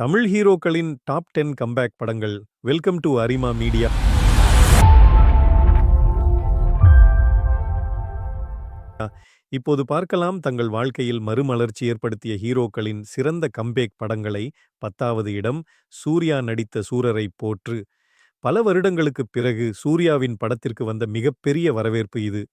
தமிழ் ஹீரோக்களின் top ten comeback படங்கள். Welcome to Arima media. இப்போது பார்க்கலாம் தங்கள் வாழ்க்கையில் மறுமலர்ச்சி ஏற்படுத்திய ஹீரோக்களின் சிறந்த கம்பேக் படங்களை. பத்தாவது இடம் சூர்யா நடித்த சூரரை போற்று. பல வருடங்களுக்குப் பிறகு சூர்யாவின் படத்திற்கு வந்த மிகப்பெரிய வரவேற்பு இது.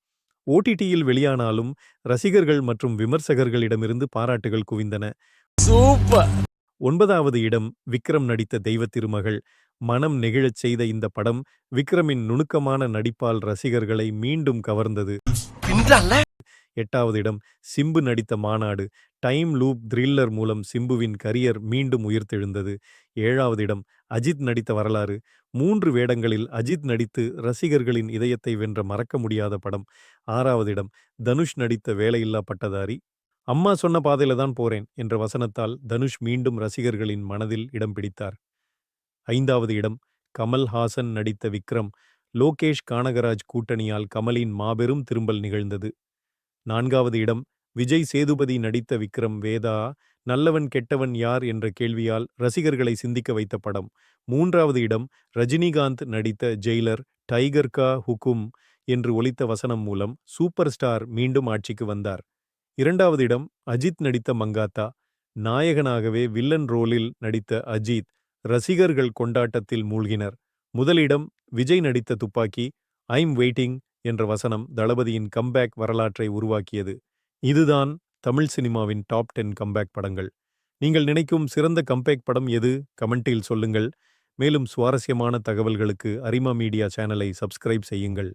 ஓடிடியில் வெளியானாலும் ரசிகர்கள் மற்றும் விமர்சகர்களிடமிருந்து பாராட்டுகள் குவிந்தன. சூப்பர்! ஒன்பதாவது இடம் விக்ரம் நடித்த தெய்வ திருமகள். மனம் நெகிழச் செய்த இந்த படம் விக்ரமின் நுணுக்கமான நடிப்பால் ரசிகர்களை மீண்டும் கவர்ந்தது. எட்டாவது இடம் சிம்பு நடித்த மாநாடு. டைம் லூப் த்ரில்லர் மூலம் சிம்புவின் கரியர் மீண்டும் உயிர்த்தெழுந்தது. ஏழாவது இடம் அஜித் நடித்த வரலாறு. மூன்று வேடங்களில் அஜித் நடித்து ரசிகர்களின் இதயத்தை வென்ற மறக்க முடியாத படம். ஆறாவது இடம் தனுஷ் நடித்த வேலையில்லா பட்டதாரி. அம்மா சொன்ன பாதையில தான் போறேன் என்ற வசனத்தால் தனுஷ் மீண்டும் ரசிகர்களின் மனதில் இடம் பிடித்தார். ஐந்தாவது இடம் கமல் ஹாசன் நடித்த விக்ரம் லோகேஷ் கானகராஜ் கூட்டணியால் கமலின் மாபெரும் திரும்பல் நிகழ்ந்தது. நான்காவது இடம் விஜய் சேதுபதி நடித்த விக்ரம் வேதா நல்லவன் கெட்டவன் யார் என்ற கேள்வியால் ரசிகர்களை சிந்திக்க வைத்த படம். மூன்றாவது இடம் ரஜினிகாந்த் நடித்த ஜெயிலர் டைகர் கா ஹுக்கும் என்று ஒலித்த வசனம் மூலம் சூப்பர் ஸ்டார் மீண்டும் ஆட்சிக்கு வந்தார். இரண்டாவது இடம் அஜித் நடித்த மங்காத்தா. நாயகனாகவே வில்லன் ரோலில் நடித்த அஜித் ரசிகர்கள் கொண்டாட்டத்தில் மூழ்கினர். முதலிடம் விஜய் நடித்த துப்பாக்கி ஐம் வெயிட்டிங் என்ற வசனம் தளபதியின் கம்பேக் வரலாற்றை உருவாக்கியது. இதுதான் தமிழ் சினிமாவின் டாப் டென் கம்பேக் படங்கள். நீங்கள் நினைக்கும் சிறந்த கம்பேக் படம் எது? கமெண்டில் சொல்லுங்கள். மேலும் சுவாரஸ்யமான தகவல்களுக்கு அரிமா மீடியா சேனலை சப்ஸ்கிரைப் செய்யுங்கள்.